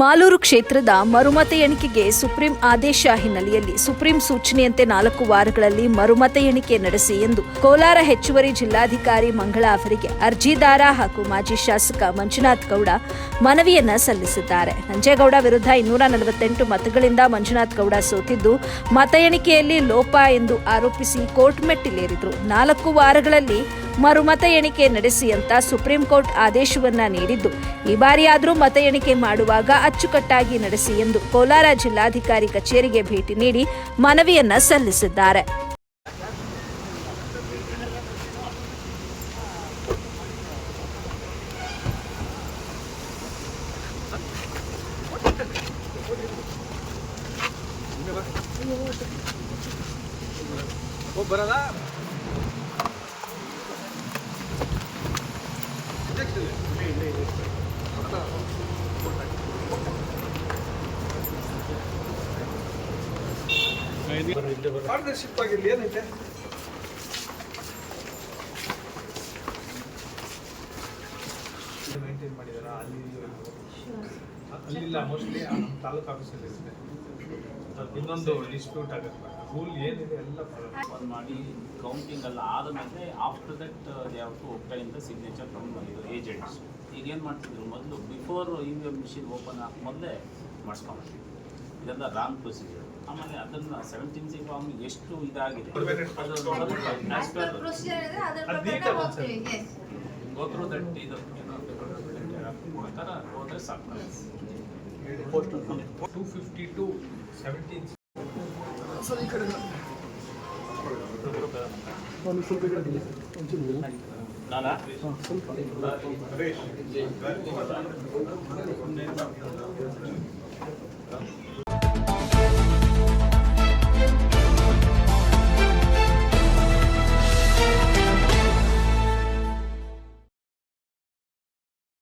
ಮಾಲೂರು ಕ್ಷೇತ್ರದ ಮರುಮತ ಎಣಿಕೆಗೆ ಸುಪ್ರೀಂ ಆದೇಶ ಹಿನ್ನೆಲೆಯಲ್ಲಿ ಸುಪ್ರೀಂ ಸೂಚನೆಯಂತೆ ನಾಲ್ಕು ವಾರಗಳಲ್ಲಿ ಮರುಮತ ಎಣಿಕೆ ನಡೆಸಿ ಎಂದು ಕೋಲಾರ ಹೆಚ್ಚುವರಿ ಜಿಲ್ಲಾಧಿಕಾರಿ ಮಂಗಳ ಅವರಿಗೆ ಅರ್ಜಿದಾರ ಹಾಗೂ ಮಾಜಿ ಶಾಸಕ ಮಂಜುನಾಥ್ ಗೌಡ ಮನವಿಯನ್ನ ಸಲ್ಲಿಸಿದ್ದಾರೆ. ನಂಜೇಗೌಡ ವಿರುದ್ಧ ಇನ್ನೂರ ನಲವತ್ತೆಂಟು ಮತಗಳಿಂದ ಮಂಜುನಾಥ್ ಗೌಡ ಸೋತಿದ್ದು, ಮತ ಎಣಿಕೆಯಲ್ಲಿ ಲೋಪ ಎಂದು ಆರೋಪಿಸಿ ಕೋರ್ಟ್ ಮೆಟ್ಟಿಲೇರಿದ್ರು. ನಾಲ್ಕು ವಾರಗಳಲ್ಲಿ ಮರುಮತ ಎಣಿಕೆ ನಡೆಸಿ ಅಂತ ಸುಪ್ರೀಂ ಕೋರ್ಟ್ ಆದೇಶವನ್ನ ನೀಡಿದ್ದು. ಈ ಬಾರಿಯಾದರೂ ಮತ ಎಣಿಕೆ ಮಾಡುವಾಗ ಅಚ್ಚುಕಟ್ಟಾಗಿ ನಡೆಸಿ ಎಂದು ಕೋಲಾರ ಜಿಲ್ಲಾಧಿಕಾರಿ ಕಚೇರಿಗೆ ಭೇಟಿ ನೀಡಿ ಮನವಿಯನ್ನ ಸಲ್ಲಿಸಿದ್ದಾರೆ. ಪಾರ್ಟ್ನರ್ಶಿಪ್ ಆಗಿರಲಿ ಏನೈತೆ? ಮೇಂಟೈನ್ ಮಾಡಿದಾರ? ಅಲ್ಲಿ ಅಲ್ಲಿಲ್ಲ ಮೋಸ್ಟ್ಲಿ ತಾಲೂಕು ಆಫೀಸಲ್ಲಿ ಇರುತ್ತೆ ಇನ್ನೊಂದು ಡಿಸ್ಪ್ಯೂಟ್ ಆಗುತ್ತೆ ರೂಲ್ ಏನಿದೆ ಎಲ್ಲ follow ಮಾಡಿ ಕೌಂಟಿಂಗ್ ಎಲ್ಲ ಆದಮೇಲೆ after that they have to obtain the signature from ಇದು ಏಜೆಂಟ್ಸ್ ಈಗೇನು ಮಾಡ್ತಿದ್ರು? ಮೊದಲು before E V M machine open ಆಗ ಮೊದಲೇ ಮಾಡಿಸ್ಕೊಂಡ್ಬಿಡ್ತೀವಿ ಇದೆಲ್ಲ ರಾಂಗ್ ಪ್ರೊಸೀಜರ್ ಆಮೇಲೆ ಅದನ್ನು ಸೆವೆಂಟೀನ್ ಸಿ ಫಾರ್ಮ್ ಎಷ್ಟು ಇದಾಗಿದೆ ಅದು ಆಸ್ ಪರ್ ಪ್ರೊಸೀಜರ್ ಇದೆ ಅದ್ರ ಅದ್ ಪ್ರಕಾರ ನೀಟಾಗಿ ಹೋಗ್ತೀವಿ yes. ಗೋ ಥ್ರೂ ದಟ್ ಇದು ಏನೋ ಪ್ರಕಾರ ಹೋದರೆ ಸಾಕು ಟೂ ಫಿಫ್ಟಿ ಟು ಸೆವೆಂಟೀನ್ ನಾನಾ